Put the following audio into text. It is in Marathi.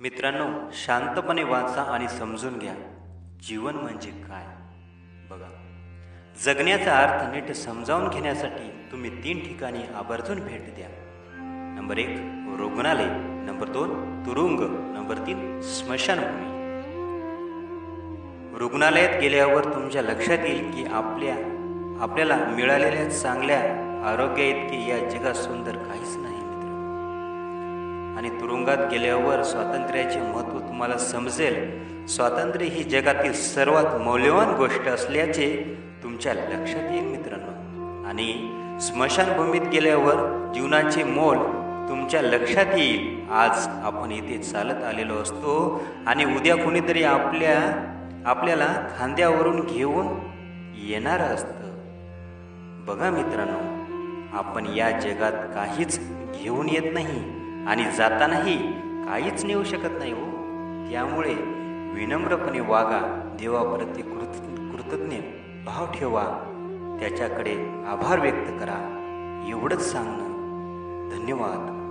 मित्रांनो शांतपणे वाचा आणि समजून घ्या. जीवन म्हणजे काय? बघा. जगण्याचा अर्थ नीट समजावून घेण्यासाठी तुम्ही तीन ठिकाणी आवर्जून भेट द्या. नंबर एक रुग्णालय. नंबर दोन तुरुंग. नंबर तीन स्मशानभूमी. रुग्णालयात गेल्यावर तुमच्या लक्षात येईल की आपल्या आपल्याला मिळालेल्या चांगल्या आरोग्या इतके या जगात सुंदर काहीच नाही. आणि तुरुंगात गेल्यावर स्वातंत्र्याचे महत्त्व तुम्हाला समजेल. स्वातंत्र्य ही जगातील सर्वात मौल्यवान गोष्ट असल्याचे तुमच्या लक्षात येईल मित्रांनो. आणि स्मशानभूमीत गेल्यावर जीवनाचे मोल तुमच्या लक्षात येईल. आज आपण इथे चालत आलेलो असतो आणि उद्या कोणीतरी आपल्या आपल्याला खांद्यावरून घेऊन येणार असतं. बघा मित्रांनो आपण या जगात काहीच घेऊन येत नाही. आणि जातानाही काहीच नेऊ शकत नाही हो. त्यामुळे विनम्रपणे वागा देवाप्रती कृत कृतज्ञ भाव ठेवा. त्याच्याकडे आभार व्यक्त करा. एवढंच सांगणं. धन्यवाद.